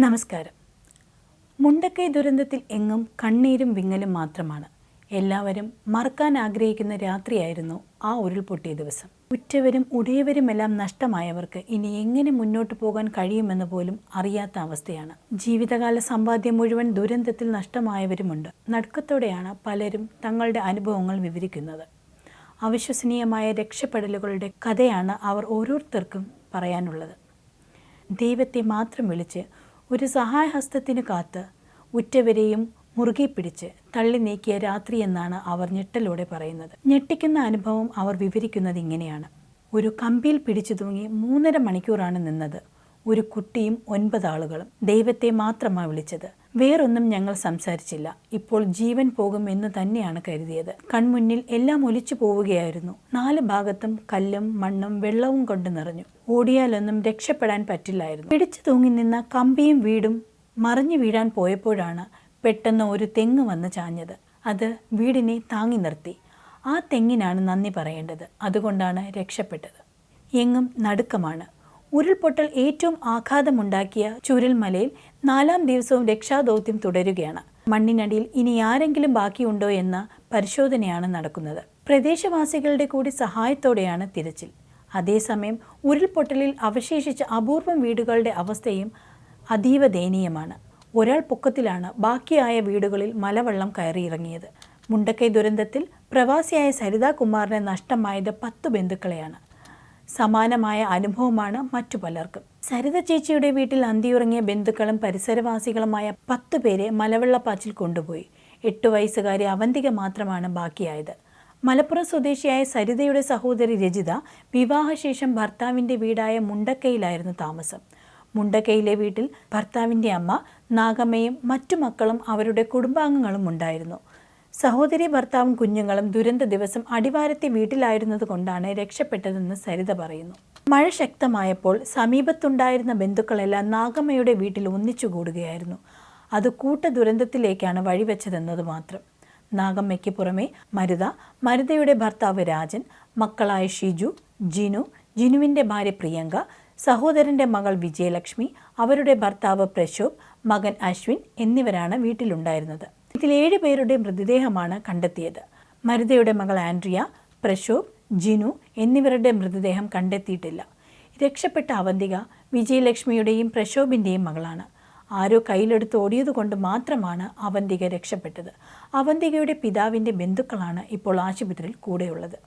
നമസ്കാരം. മുണ്ടക്കൈ ദുരന്തത്തിൽ എങ്ങും കണ്ണീരും വിങ്ങലും മാത്രമാണ്. എല്ലാവരും മറക്കാൻ ആഗ്രഹിക്കുന്ന രാത്രിയായിരുന്നു ആ ഉരുൾപൊട്ടിയ ദിവസം. ഉറ്റവരും ഉടയവരുമെല്ലാം നഷ്ടമായവർക്ക് ഇനി എങ്ങനെ മുന്നോട്ട് പോകാൻ കഴിയുമെന്ന് പോലും അറിയാത്ത അവസ്ഥയാണ്. ജീവിതകാല സമ്പാദ്യം മുഴുവൻ ദുരന്തത്തിൽ നഷ്ടമായവരുമുണ്ട്. നടുക്കത്തോടെയാണ് പലരും തങ്ങളുടെ അനുഭവങ്ങൾ വിവരിക്കുന്നത്. അവിശ്വസനീയമായ രക്ഷപ്പെടലുകളുടെ കഥയാണ് അവർ ഓരോരുത്തർക്കും പറയാനുള്ളത്. ദൈവത്തെ മാത്രം വിളിച്ച് ഒരു സഹായഹസ്തത്തിന് കാത്ത് ഉറ്റവരെയും മുറുകെ പിടിച്ച് തള്ളി നീക്കിയ രാത്രി എന്നാണ് അവർ ഞെട്ടലോടെ പറയുന്നത്. ഞെട്ടിക്കുന്ന അനുഭവം അവർ വിവരിക്കുന്നത് ഇങ്ങനെയാണ്. ഒരു കമ്പിയിൽ പിടിച്ചു തൂങ്ങി മൂന്നര മണിക്കൂറാണ് നിന്നത്. ഒരു കുട്ടിയും ഒൻപത് ആളുകളും ദൈവത്തെ മാത്രമാണ് വിളിച്ചത്. വേറൊന്നും ഞങ്ങൾ സംസാരിച്ചില്ല. ഇപ്പോൾ ജീവൻ പോകും എന്ന് തന്നെയാണ് കരുതിയത്. കൺമുന്നിൽ എല്ലാം ഒലിച്ചു പോവുകയായിരുന്നു. നാല് ഭാഗത്തും കല്ലും മണ്ണും വെള്ളവും കൊണ്ട് നിറഞ്ഞു. ഓടിയാലൊന്നും രക്ഷപ്പെടാൻ പറ്റില്ലായിരുന്നു. പിടിച്ചു തൂങ്ങി നിന്ന കമ്പിയും വീടും മറിഞ്ഞു വീഴാൻ പോയപ്പോഴാണ് പെട്ടെന്ന് ഒരു തെങ്ങ് വന്ന് ചാഞ്ഞത്. അത് വീടിനെ താങ്ങി നിർത്തി. ആ തെങ്ങിനാണ് നന്ദി പറയേണ്ടത്. അതുകൊണ്ടാണ് രക്ഷപ്പെട്ടത്. എങ്ങും നടുക്കമാണ്. ഉരുൾപൊട്ടൽ ഏറ്റവും ആഘാതമുണ്ടാക്കിയ ചുരൽമലയിൽ നാലാം ദിവസവും രക്ഷാദൗത്യം തുടരുകയാണ്. മണ്ണിനടിയിൽ ഇനി ആരെങ്കിലും ബാക്കിയുണ്ടോ എന്ന പരിശോധനയാണ് നടക്കുന്നത്. പ്രദേശവാസികളുടെ കൂടി സഹായത്തോടെയാണ് തിരച്ചിൽ. അതേസമയം ഉരുൾപൊട്ടലിൽ അവശേഷിച്ച അപൂർവം വീടുകളുടെ അവസ്ഥയും അതീവ ദയനീയമാണ്. ഒരാൾ പൊക്കത്തിലാണ് ബാക്കിയായ വീടുകളിൽ മലവെള്ളം കയറിയിറങ്ങിയത്. മുണ്ടക്കൈ ദുരന്തത്തിൽ പ്രവാസിയായ സരിതാ കുമാറിനെ നഷ്ടമായത് പത്ത് ബന്ധുക്കളെയാണ്. സമാനമായ അനുഭവമാണ് മറ്റു പലർക്കും സരിത ചേച്ചിയുടെ വീട്ടിൽ അന്തിയുറങ്ങിയ ബന്ധുക്കളും പരിസരവാസികളുമായ പത്ത് പേരെ മലവെള്ളപ്പാച്ചിൽ കൊണ്ടുപോയി. എട്ടു വയസ്സുകാരി അവന്തിക മാത്രമാണ് ബാക്കിയായത്. മലപ്പുറം സ്വദേശിയായ സരിതയുടെ സഹോദരി രജിത വിവാഹശേഷം ഭർത്താവിന്റെ വീടായ മുണ്ടക്കയിലായിരുന്നു താമസം. മുണ്ടക്കയിലെ വീട്ടിൽ ഭർത്താവിന്റെ അമ്മ നാഗമ്മയും മറ്റു മക്കളും അവരുടെ കുടുംബാംഗങ്ങളും ഉണ്ടായിരുന്നു. സഹോദരി ഭർത്താവും കുഞ്ഞുങ്ങളും ദുരന്ത ദിവസം അടിവാരത്തെ വീട്ടിലായിരുന്നത് കൊണ്ടാണ് രക്ഷപ്പെട്ടതെന്ന് സരിത പറയുന്നു. മഴ ശക്തമായപ്പോൾ സമീപത്തുണ്ടായിരുന്ന ബന്ധുക്കളെല്ലാം നാഗമ്മയുടെ വീട്ടിൽ ഒന്നിച്ചുകൂടുകയായിരുന്നു. അത് കൂട്ട ദുരന്തത്തിലേക്കാണ് വഴിവെച്ചതെന്നത് മാത്രം. നാഗമ്മയ്ക്ക് പുറമെ മരുത മരുതയുടെ ഭർത്താവ് രാജൻ മക്കളായ ഷിജു ജിനു ജിനുവിന്റെ ഭാര്യ പ്രിയങ്ക സഹോദരന്റെ മകൾ വിജയലക്ഷ്മി അവരുടെ ഭർത്താവ് പ്രശോഭ് മകൻ അശ്വിൻ എന്നിവരാണ് വീട്ടിലുണ്ടായിരുന്നത്. ഇതിൽ ഏഴ് പേരുടെ മൃതദേഹമാണ് കണ്ടെത്തിയത്. മരുതയുടെ മകൾ ആൻഡ്രിയ പ്രശോഭ് ജിനു എന്നിവരുടെ മൃതദേഹം കണ്ടെത്തിയിട്ടില്ല. രക്ഷപ്പെട്ട അവന്തിക വിജയലക്ഷ്മിയുടെയും പ്രശോഭിന്റെയും മകളാണ്. ആരോ കയ്യിലെടുത്ത് ഓടിയതുകൊണ്ട് മാത്രമാണ് അവന്തിക രക്ഷപ്പെട്ടത്. അവന്തികയുടെ പിതാവിന്റെ ബന്ധുക്കളാണ് ഇപ്പോൾ ആശുപത്രിയിൽ കൂടെയുള്ളത്.